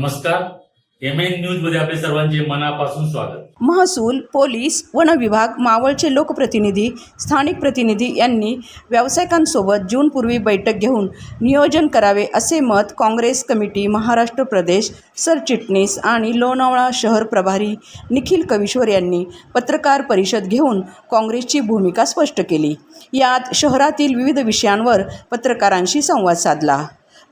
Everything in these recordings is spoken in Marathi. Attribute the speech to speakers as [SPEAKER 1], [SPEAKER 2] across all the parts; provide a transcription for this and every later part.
[SPEAKER 1] नमस्कार. एम एन न्यूजमध्ये आपले सर्वांचे मनापासून स्वागत.
[SPEAKER 2] महसूल पोलीस वन विभाग मावळचे लोकप्रतिनिधी स्थानिक प्रतिनिधी यांनी व्यावसायिकांसोबत जूनपूर्वी बैठक घेऊन नियोजन करावे असे मत काँग्रेस कमिटी महाराष्ट्र प्रदेश सरचिटणीस आणि लोणावळा शहर प्रभारी निखिल कविश्वर यांनी पत्रकार परिषद घेऊन काँग्रेसची भूमिका स्पष्ट केली. यात शहरातील विविध विषयांवर पत्रकारांशी संवाद साधला.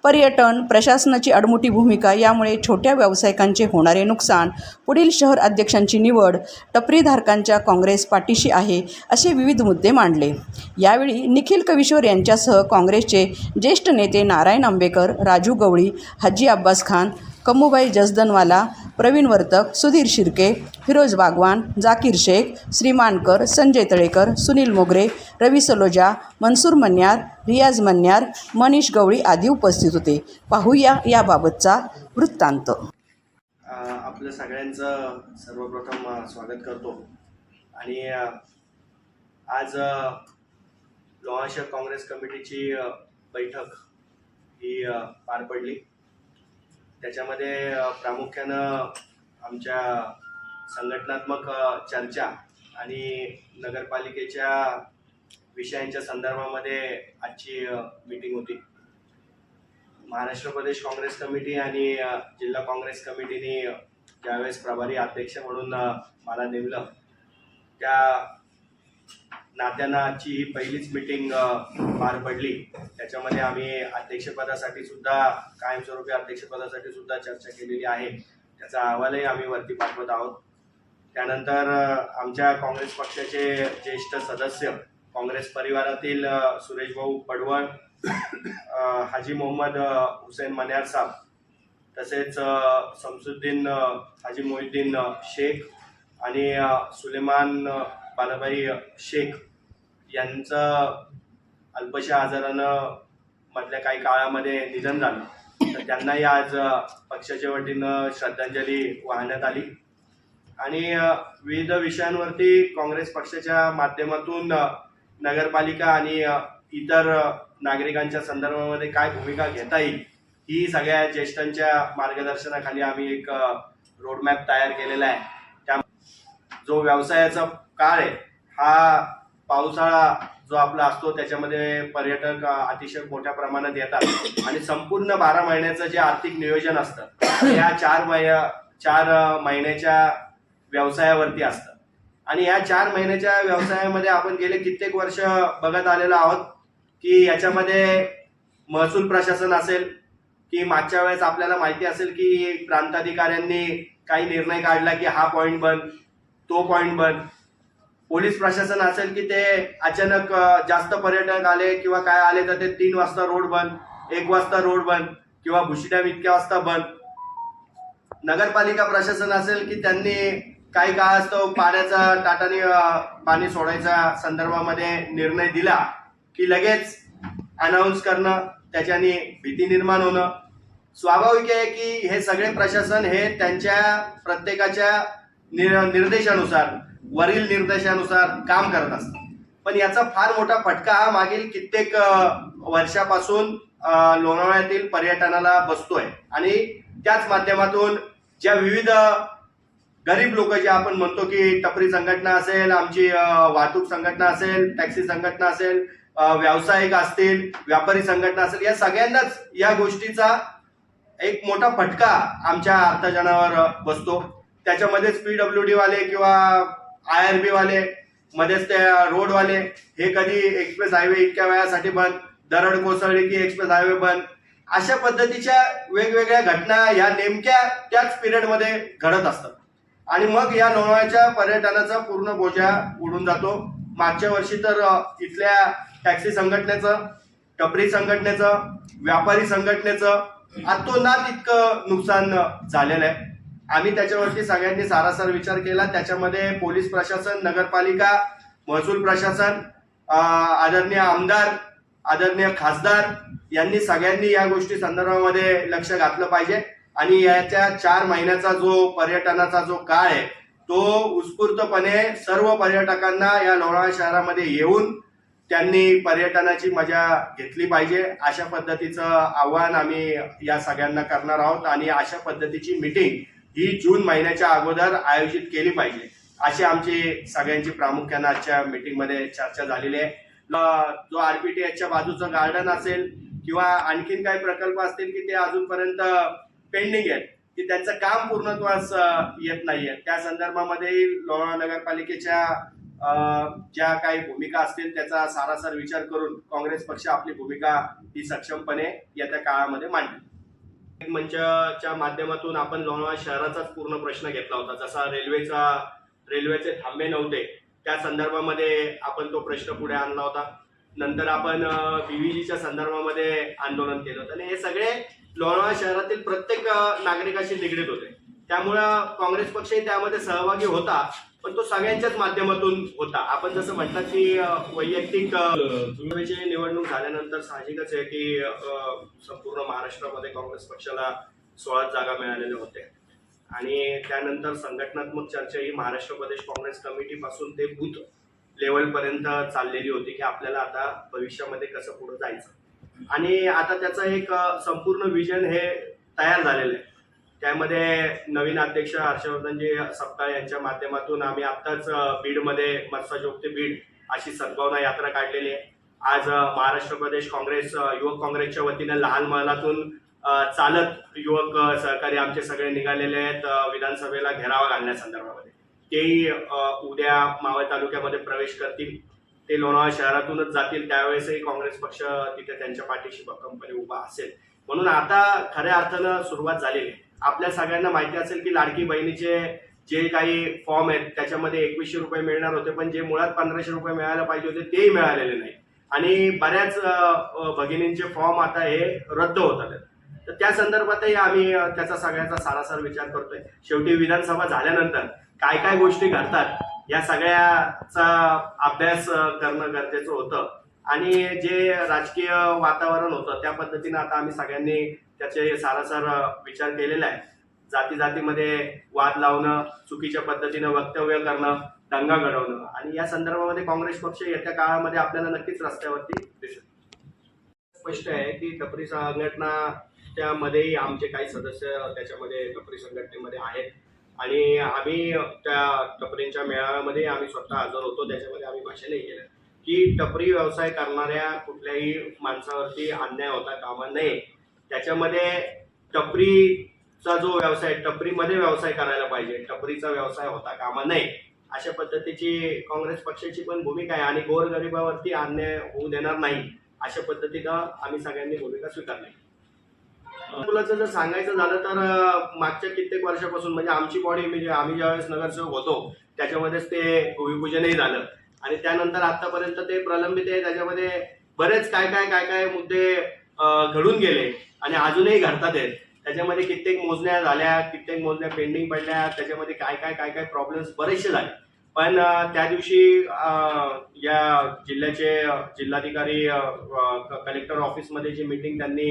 [SPEAKER 2] पर्यटन प्रशासनाची अडमुठी भूमिका यामुळे छोट्या व्यावसायिकांचे होणारे नुकसान पुढील शहर अध्यक्षांची निवड टपरीधारकांच्या काँग्रेस पाठीशी आहे असे विविध मुद्दे मांडले. यावेळी निखिल कविश्वर यांच्यासह काँग्रेसचे ज्येष्ठ नेते नारायण आंबेकर राजू गवळी हाजी अब्बास खान कम्मूबाई जसदनवाला प्रवीण वर्तक सुधीर शिर्के फिरोज बागवान जाकीर शेख श्रीमानकर संजय तळेकर सुनील मोगरे रवी सलोजा मनसूर मन्यार रियाज मन्यार मनीष गवळी आदी उपस्थित होते. पाहूया याबाबतचा वृत्तांत.
[SPEAKER 3] आपलं सगळ्यांचं सर्वप्रथम स्वागत करतो. आणि आज अ, काँग्रेस कमिटीची बैठक ही पार पडली. त्याच्यामध्ये प्रामुख्यानं आमच्या संघटनात्मक चर्चा आणि नगरपालिकेच्या विषयांच्या संदर्भामध्ये आजची मीटिंग होती. महाराष्ट्र प्रदेश काँग्रेस कमिटी आणि जिल्हा काँग्रेस कमिटीने ज्यावेळेस प्रभारी अध्यक्ष म्हणून मला नेमलं त्या नात्यानाची ही पहिलीच मीटिंग पार पडली. त्याच्यामध्ये आम्ही अध्यक्षपदासाठी सुद्धा कायमस्वरूपी अध्यक्षपदासाठी सुद्धा चर्चा केलेली आहे. त्याचा अहवालही आम्ही वरती पाठवत आहोत. त्यानंतर आमच्या काँग्रेस पक्षाचे ज्येष्ठ सदस्य काँग्रेस परिवारातील सुरेश भाऊ पडवळ हाजी मोहम्मद हुसेन मन्यार साहेब तसेच समसुद्दीन हाजी मोहिद्दीन शेख आणि सुलेमान बालाबाई शेख यांचं अल्पशा आजारानं मधल्या काही काळामध्ये निधन झालं. तर त्यांनाही आज पक्षाच्या वतीनं श्रद्धांजली वाहण्यात आली. आणि विविध विषयांवरती काँग्रेस पक्षाच्या माध्यमातून नगरपालिका आणि इतर नागरिकांच्या संदर्भामध्ये काय भूमिका घेता येईल ही सगळ्या ज्येष्ठांच्या मार्गदर्शनाखाली आम्ही एक रोडमॅप तयार केलेला आहे. त्या जो व्यवसायाचा काळ आहे हा पावसाळा जो आपला असतो त्याच्यामध्ये पर्यटक अतिशय मोठ्या प्रमाणात येतात. आणि संपूर्ण बारा महिन्याचं जे आर्थिक नियोजन असतं या चार महिन्या चार महिन्याच्या व्यवसायावरती असतं. आणि या चार महिन्याच्या व्यवसायामध्ये आपण गेले कित्येक वर्ष बघत आलेलो आहोत की याच्यामध्ये महसूल प्रशासन असेल की मागच्या वेळेस आपल्याला माहिती असेल की प्रांताधिकाऱ्यांनी काही निर्णय काढला की हा पॉईंट बंद तो पॉईंट बंद पोलीस प्रशासन असेल की ते अचानक जास्त पर्यटक आले किंवा काय आले तर ते तीन वाजता रोड बंद एक वाजता रोड बंद किंवा भुशिड्या इतक्या वाजता बंद. नगरपालिका प्रशासन असेल की त्यांनी काही काळ असतो पाण्याचा टाटाने पाणी सोडायच्या संदर्भामध्ये निर्णय दिला की लगेच अनाऊन्स करणं त्याच्याने भीती निर्माण होणं. स्वाभाविक आहे की हे सगळे प्रशासन हे त्यांच्या प्रत्येकाच्या निर निर्देशानुसार वरील निर्देशानुसार काम करत असतात. पण याचा फार मोठा फटका हा मागील कित्येक वर्षापासून लोणावळ्यातील पर्यटनाला बसतोय. आणि त्याच माध्यमातून ज्या विविध गरीब लोक जे आपण म्हणतो की टपरी संघटना असेल आमची वाहतूक संघटना असेल टॅक्सी संघटना असेल व्यावसायिक असतील व्यापारी संघटना असेल या सगळ्यांनाच या गोष्टीचा एक मोठा फटका आमच्या अर्थजनावर बसतो. त्याच्यामध्येच पीडब्ल्यू डी वाले किंवा आय आर बी वाले मध्येच ते रोडवाले हे कधी एक्सप्रेस हायवे इतक्या वेळासाठी बंद दरड कोसळली की एक्सप्रेस हायवे बंद. अशा पद्धतीच्या वेगवेगळ्या घटना या नेमक्या त्याच पिरियडमध्ये घडत असतात. आणि मग या लोणावळ्याच्या पर्यटनाचा पूर्ण बोजा उडून जातो. मागच्या वर्षी तर इथल्या टॅक्सी संघटनेचं टपरी संघटनेचं व्यापारी संघटनेचं आतोनात इतकं नुकसान झालेलं आहे. आम्ही त्याच्यावरती सगळ्यांनी सारासार विचार केला. त्याच्यामध्ये पोलीस प्रशासन नगरपालिका महसूल प्रशासन आदरणीय आमदार आदरणीय खासदार यांनी सगळ्यांनी या गोष्टी संदर्भामध्ये लक्ष घातलं पाहिजे. आणि याच्या चार महिन्याचा जो पर्यटनाचा जो काळ आहे तो उत्स्फूर्तपणे सर्व पर्यटकांना या लोणावळा शहरामध्ये येऊन त्यांनी पर्यटनाची मजा घेतली पाहिजे. अशा पद्धतीचं आव्हान आम्ही या सगळ्यांना करणार आहोत. आणि अशा पद्धतीची मिटिंग ही जून महिन्याच्या अगोदर आयोजित केली पाहिजे. अशी आमची सगळ्यांची प्रामुख्याने आजच्या मीटिंगमध्ये चर्चा झालेली आहे. जो आर पी टी एचच्या बाजूचं गार्डन असेल किंवा आणखीन काही प्रकल्प असतील की ते अजूनपर्यंत पेंडिंग आहेत की त्यांचं काम पूर्णत्वास येत नाहीये. त्या संदर्भामध्ये लोणावळा नगरपालिकेच्या ज्या काही भूमिका असतील त्याचा सारासार विचार करून काँग्रेस पक्ष आपली भूमिका ही सक्षमपणे येत्या काळामध्ये मांडली मंचाच्या माध्यमातून आपण लोणावळा शहराचाच पूर्ण प्रश्न घेतला होता. जसा रेल्वेचा रेल्वेचे थांबे नव्हते त्या संदर्भामध्ये आपण तो प्रश्न पुढे आणला होता. नंतर आपण बीव्हीजीच्या संदर्भामध्ये आंदोलन केलं होतं. आणि हे सगळे लोणावळा शहरातील प्रत्येक नागरिकाशी निगडीत होते. त्यामुळं काँग्रेस पक्षही त्यामध्ये सहभागी होता. पण तो सगळ्यांच्याच माध्यमातून होता. आपण जसं म्हटलं की वैयक्तिक अ, निवडणूक झाल्यानंतर साहजिकच आहे की संपूर्ण महाराष्ट्रामध्ये काँग्रेस पक्षाला सोळा जागा मिळालेल्या होत्या आणि त्यानंतर संघटनात्मक चर्चा ही महाराष्ट्र प्रदेश काँग्रेस कमिटीपासून ते बूथ लेवलपर्यंत चाललेली होती की आपल्याला आता भविष्यामध्ये कसं पुढे जायचं. आणि आता त्याचं एक संपूर्ण विजन हे तयार झालेलं आहे. त्यामध्ये नवीन अध्यक्ष हर्षवर्धनजी सप्ताळ यांच्या माध्यमातून आम्ही आत्ताच बीडमध्ये मत्स्यजोगते बीड अशी सद्भावना यात्रा काढलेली आहे. आज महाराष्ट्र प्रदेश काँग्रेस युवक काँग्रेसच्या वतीनं लहान महलातून चालत युवक सहकारी आमचे सगळे निघालेले आहेत विधानसभेला घेरावा घालण्यासंदर्भामध्ये. तेही उद्या मावळ तालुक्यामध्ये प्रवेश करतील. ते लोणावळा शहरातूनच जातील. त्यावेळेसही काँग्रेस पक्ष तिथे त्यांच्या पाठीशी भक्कमपणे उभा असेल. म्हणून आता खऱ्या अर्थानं सुरुवात झालेली आहे. आपल्या सगळ्यांना माहिती असेल की लाडकी बहिणीचे जे काही फॉर्म आहेत त्याच्यामध्ये एकवीसशे रुपये मिळणार होते पण जे मुळात पंधराशे रुपये मिळायला पाहिजे होते तेही मिळालेले नाही. आणि बऱ्याच भगिनींचे फॉर्म आता हे रद्द होतात आले तर त्या संदर्भातही आम्ही त्याचा सगळ्याचा सारासार विचार करतोय. शेवटी विधानसभा झाल्यानंतर काय काय गोष्टी घडतात या सगळ्याचा अभ्यास करणं गरजेचं होतं. आणि जे राजकीय वातावरण होतं त्या पद्धतीनं आता आम्ही सगळ्यांनी त्याचे सारासार विचार केलेला आहे. जाती जातीमध्ये वाद लावणं चुकीच्या पद्धतीनं वक्तव्य करणं दंगा घडवणं. आणि या संदर्भामध्ये काँग्रेस पक्ष येत्या काळामध्ये आपल्याला नक्कीच रस्त्यावरती दिसेल. स्पष्ट आहे की टपरी संघटना त्यामध्येही आमचे काही सदस्य त्याच्यामध्ये टपरी संघटनेमध्ये आहेत. आणि आम्ही त्या टपरींच्या मेळाव्यामध्ये आम्ही स्वतः हजर होतो त्याच्यामध्ये आम्ही भाषणही केलं. की टपरी व्यवसाय करणाऱ्या कुठल्याही माणसावरती अन्याय होता कामा नये. त्याच्यामध्ये टपरीचा जो व्यवसाय टपरीमध्ये व्यवसाय करायला पाहिजे. टपरीचा व्यवसाय होता कामा नये. अशा पद्धतीची काँग्रेस पक्षाची पण भूमिका आहे आणि गोरगरिबावरती अन्याय होऊ देणार नाही. अशा पद्धतीनं आम्ही सगळ्यांनी भूमिका स्वीकारली. मुलाचं जर सांगायचं झालं तर मागच्या कित्येक वर्षापासून म्हणजे आमची बॉडी म्हणजे आम्ही ज्यावेळेस नगरसेवक होतो त्याच्यामध्येच ते भूमिपूजनही झालं. आणि त्यानंतर आतापर्यंत ते प्रलंबित आहे त्याच्यामध्ये बरेच काय काय काय काय मुद्दे घडून गेले आणि अजूनही घडतात आहेत. त्याच्यामध्ये कित्येक मोजण्या झाल्या कित्येक मोजण्या पेंडिंग पडल्या त्याच्यामध्ये काय काय काय काय प्रॉब्लेम्स बरेचसे झाले. पण त्या दिवशी या जिल्ह्याचे जिल्हाधिकारी कलेक्टर ऑफिसमध्ये जी मीटिंग त्यांनी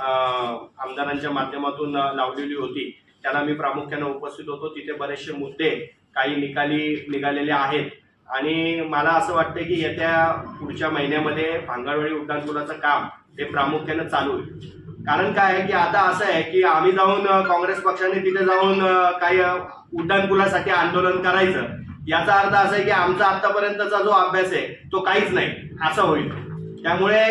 [SPEAKER 3] आमदारांच्या माध्यमातून लावलेली होती त्याला मी प्रामुख्याने उपस्थित होतो. तिथे बरेचसे मुद्दे काही निकाली निघालेले आहेत. आणि मला असं वाटतं की येत्या पुढच्या महिन्यामध्ये भांगरवाडी उड्डाणपुलाचं काम हे प्रामुख्याने चालू होईल. कारण काय आहे की आता असं आहे की आम्ही जाऊन काँग्रेस पक्षाने तिथे जाऊन काही उड्डाणपुलासाठी आंदोलन करायचं याचा अर्थ असा आहे की आमचा आतापर्यंतचा जो अभ्यास आहे तो काहीच नाही. असं होईल. त्यामुळे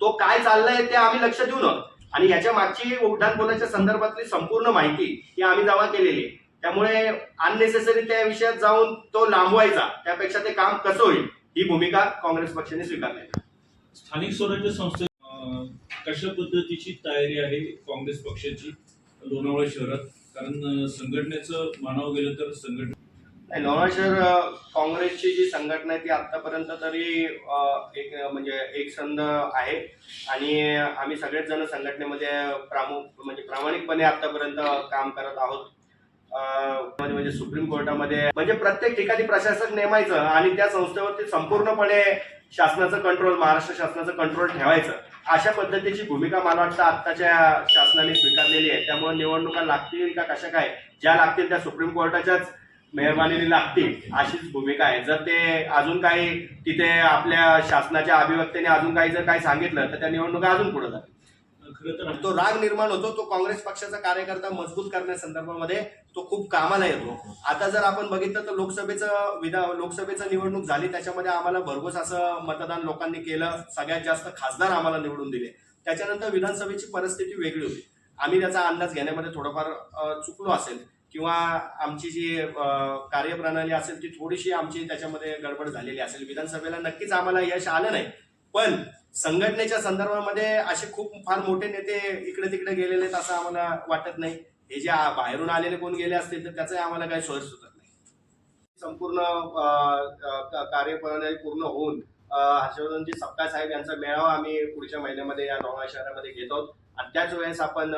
[SPEAKER 3] तो काय चाललंय ते आम्ही लक्ष देऊ न आणि याच्या मागची उड्डाणपुलाच्या संदर्भातली संपूर्ण माहिती ही आम्ही जमा केलेली आहे. त्यामुळे अननेसेसरी त्या विषयात जाऊन तो लांबवायचा. त्यापेक्षा ते काम कसं होईल? ही भूमिका काँग्रेस पक्षाने स्वीकारली.
[SPEAKER 4] स्थानिक स्वराज्य संस्थे कशा पद्धतीची तयारी आहे काँग्रेस पक्षाची लोणावळा शहरात? कारण संघटनेचं मानावं गेलं तर संघटना
[SPEAKER 3] नाही लोणावळा शहर काँग्रेसची जी संघटना आहे ती आतापर्यंत तरी एक म्हणजे एक संध आहे. आणि आम्ही सगळेच जण संघटनेमध्ये प्रामुख म्हणजे प्रामाणिकपणे आतापर्यंत काम करत आहोत. म्हणजे सुप्रीम कोर्टामध्ये म्हणजे प्रत्येक ठिकाणी प्रशासक नेमायचं आणि त्या संस्थेवरती संपूर्णपणे शासनाचं कंट्रोल महाराष्ट्र शासनाचं कंट्रोल ठेवायचं. अशा पद्धतीची भूमिका मला वाटतं आत्ताच्या शासनाने स्वीकारलेली आहे. त्यामुळे निवडणुका लागतील का कशा काय ज्या लागतील त्या सुप्रीम कोर्टाच्याच मेहरबानीने लागतील अशीच भूमिका आहे. जर ते अजून काही तिथे आपल्या शासनाच्या अभिव्यक्तीने अजून काही जर काही सांगितलं तर त्या निवडणुका अजून पुढे जातील. तो राग निर्माण होतो तो काँग्रेस पक्षाचा कार्यकर्ता मजबूत करण्यासंदर्भामध्ये तो खूप कामाला येतो. आता जर आपण बघितलं तर लोकसभेचं विधा लोकसभेचं निवडणूक झाली त्याच्यामध्ये आम्हाला भरघोस असं मतदान लोकांनी केलं सगळ्यात जास्त खासदार आम्हाला निवडून दिले. त्याच्यानंतर विधानसभेची परिस्थिती वेगळी होती. आम्ही त्याचा अंदाज घेण्यामध्ये थोडंफार चुकलो असेल किंवा आमची जी कार्यप्रणाली असेल ती थोडीशी आमची त्याच्यामध्ये गडबड झालेली असेल. विधानसभेला नक्कीच आम्हाला यश आलं नाही. पण संघटनेच्या संदर्भामध्ये असे खूप फार मोठे नेते इकडे तिकडे गेलेले आहेत असं आम्हाला वाटत नाही. हे जे बाहेरून आलेले कोण गेले असतील तर त्याचं आम्हाला काही सोय सुचत नाही. संपूर्ण कार्यप्रणाली पूर्ण होऊन हर्षवर्धनजी सप्ताह साहेब यांचा मेळावा आम्ही पुढच्या महिन्यामध्ये या लोणावळा शहरामध्ये घेत. आहोत आणि त्याच वेळेस आपण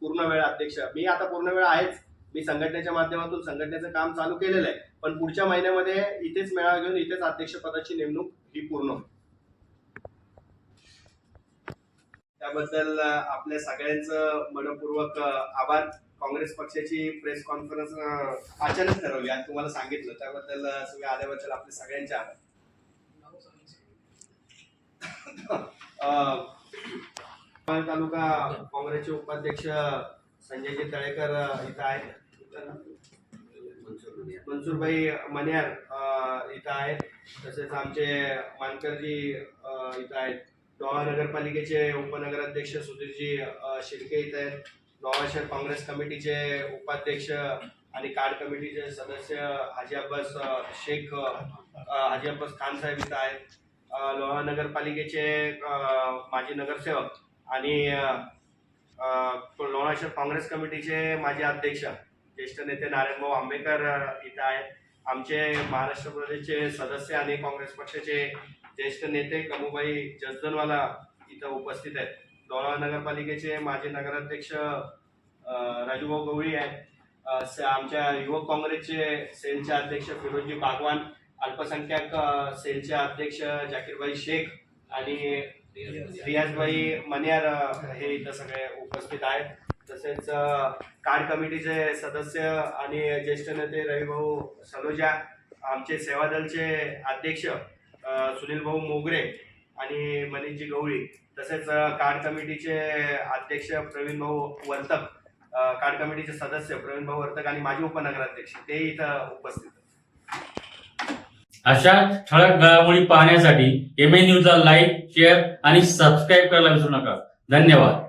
[SPEAKER 3] पूर्ण वेळ अध्यक्ष मी आता पूर्ण वेळ आहेच. मी संघटनेच्या माध्यमातून संघटनेचं काम चालू केलेलं आहे. पण पुढच्या महिन्यामध्ये इथेच मेळावा घेऊन इथेच अध्यक्षपदाची नेमणूक ही पूर्ण होईल. त्याबद्दल आपल्या सगळ्यांचं मनपूर्वक आभार. काँग्रेस पक्षाची प्रेस कॉन्फरन्स अचानक ठरवली आज तुम्हाला सांगितलं. त्याबद्दल तुम्ही आल्याबद्दल आपले सगळ्यांचे आभार. तालुका काँग्रेसचे उपाध्यक्ष संजयजी तळेकर इथं आहेत. मनसूरभाई मन्यार इथं आहेत. तसेच आमचे मानकरजी इथं आहेत. लोहा नगरपालिकेचे उपनगराध्यक्ष सुधीरजी शिर्के इथे आहेत. लोहा शहर काँग्रेस कमिटीचे उपाध्यक्ष आणि कार्ड कमिटीचे सदस्य हाजी अब्बास शेख हाजी अब्बास खान साहेब इथं आहेत. लोहा नगरपालिकेचे माजी नगरसेवक आणि अ, लोहा शहर काँग्रेस कमिटीचे माजी अध्यक्ष ज्येष्ठ नेते नारायणभाऊ आंबेकर इथं आहेत. आमचे महाराष्ट्र प्रदेशचे सदस्य आणि काँग्रेस पक्षाचे ज्येष्ठ नेते कमुबाई जसदनवाला इथं उपस्थित आहेत. लोणावळा नगरपालिकेचे माजी नगराध्यक्ष राजूभाऊ गवळी आहेत. स- आमच्या युवक काँग्रेसचे सेलचे अध्यक्ष फिरोजी बागवान अल्पसंख्याक सेलचे अध्यक्ष जाकीरभाई शेख आणि रियाजभाई मनियार हे इथं सगळे उपस्थित आहेत. तसेच अ, कार्ड कमिटीचे सदस्य आणि ज्येष्ठ नेते रविभाऊ सलोजा आमचे सेवादलचे अध्यक्ष सुनील भाऊ मोगरे आणि मनीषजी गवळी तसेच कार्ड कमिटीचे अध्यक्ष प्रवीण भाऊ वर्तक कार्ड कमिटीचे सदस्य प्रवीण भाऊ वर्तक आणि माजी उपनगराध्यक्ष ते इथं उपस्थित
[SPEAKER 1] अशा ठळक घडामोडी पाहण्यासाठी एम ए न्यूजला लाईक शेअर आणि सबस्क्राईब करायला विसरू नका. धन्यवाद.